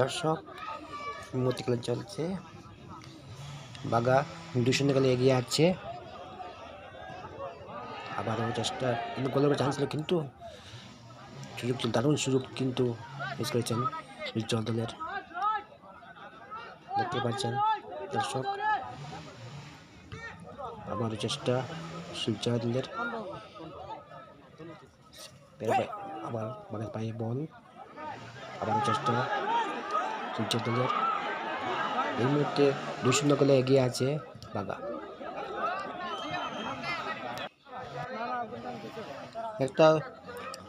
দর্শক খেলা চলছে। বাগা দুই শূন্য খেলে এগিয়ে আছে। আবারও চেষ্টা কিন্তু গোলের চান্স ছিল, কিন্তু সুযোগ ছিল, দারুণ সুযোগ কিন্তু মিস করেছেন উজ্জ্বল দলের। দেখতে পাচ্ছেন দর্শক, আবারও চেষ্টা সূর্য দলের। আবার বাগের পায়ে বল আবারও চেষ্টা সূর্য দলের। এই মুহূর্তে দুই শূন্য গোলে এগিয়ে আছে বাগা একটা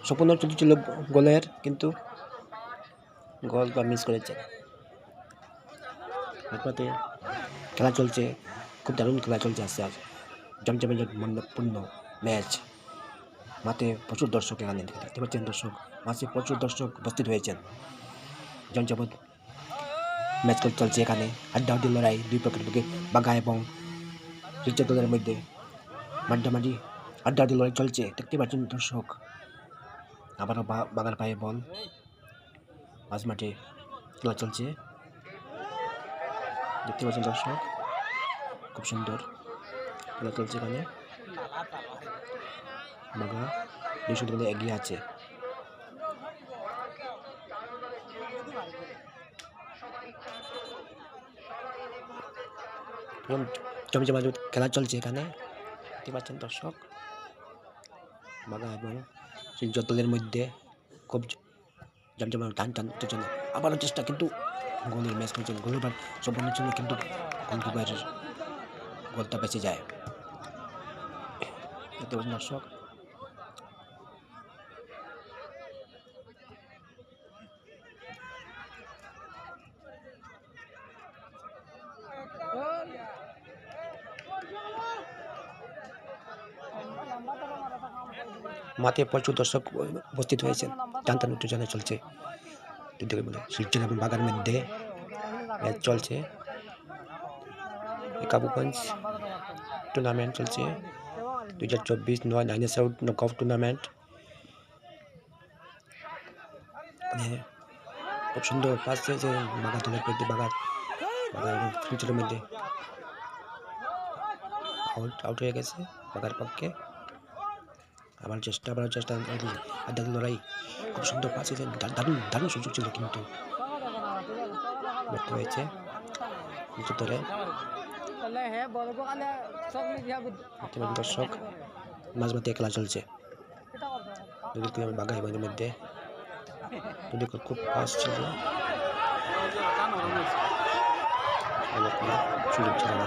স্বপ্ন চলছিল গোলের, কিন্তু গোলটা মিস করেছে। একমাত্র খেলা চলছে, খুব দারুণ খেলা চলছে আস্তে আস্তে জমজমে মণ্ডপূর্ণ ম্যাচ। মাঠে প্রচুর দর্শক এখানে দেখতে পাচ্ছেন দর্শক, মাঠে প্রচুর দর্শক উপস্থিত হয়েছেন। জমজমত ম্যাচ চলছে এখানে। আড্ডাআড্ডি লড়াই, দুই পক্ষের বুকে বাঘা এবং সূর্য দলের মধ্যে মাড্ডামাডি আড্ডাআড্ডি লড়াই চলছে। দেখতে পাচ্ছেন দর্শক, আবারও বাগার পায়ে বল। মাঝ মাঠে খেলা চলছে। দেখতে পাচ্ছেন দর্শক, খুব সুন্দর খেলা চলছে এখানে। বাগা দুই শূন্য এগিয়ে আছে। জমি জমা খেলা চলছে এখানে। দেখতে পাচ্ছেন দর্শক। বাগা এবং সূর্য দলের মধ্যে খুব জমজমা টান টান উত্তেজনা আবারও চেষ্টা, কিন্তু গোলের ম্যাচ করেছেন গোলের সম্পূর্ণ জন্য কিন্তু গোলকিপারের গোলটা বেঁচে যায়। দেখতে পাচ্ছেন দর্শক। মাঠে প্রচুর দর্শক উপস্থিত হয়েছেন। টান টান উত্তেজনা চলছে। বলে এবং বাগার মধ্যে ম্যাচ চলছে। কাবুগঞ্জ টুর্নামেন্ট চলছে। দুই হাজার চব্বিশ, নয় নাইনে সাউথ নকআউট টুর্নামেন্ট খুব সুন্দর পাস চেয়েছে বাগার দলের বাগার বাগার মধ্যে আউট আউট হয়ে গেছে বাগার পক্ষে। আবার চেষ্টা আবার চেষ্টা আর লড়াই। খুব সুন্দর পাস হয়েছে দারুণ দারুণ সুযোগ ছিল কিন্তু। ব্যর্থ হয়েছে। নিচু দর্শক মাঝমাঠে খেলা চলছে যদি তুমি বাঘা এবং এর মধ্যে যদি খুব পাস ছিল আমার কোনো সুযোগ ছিল না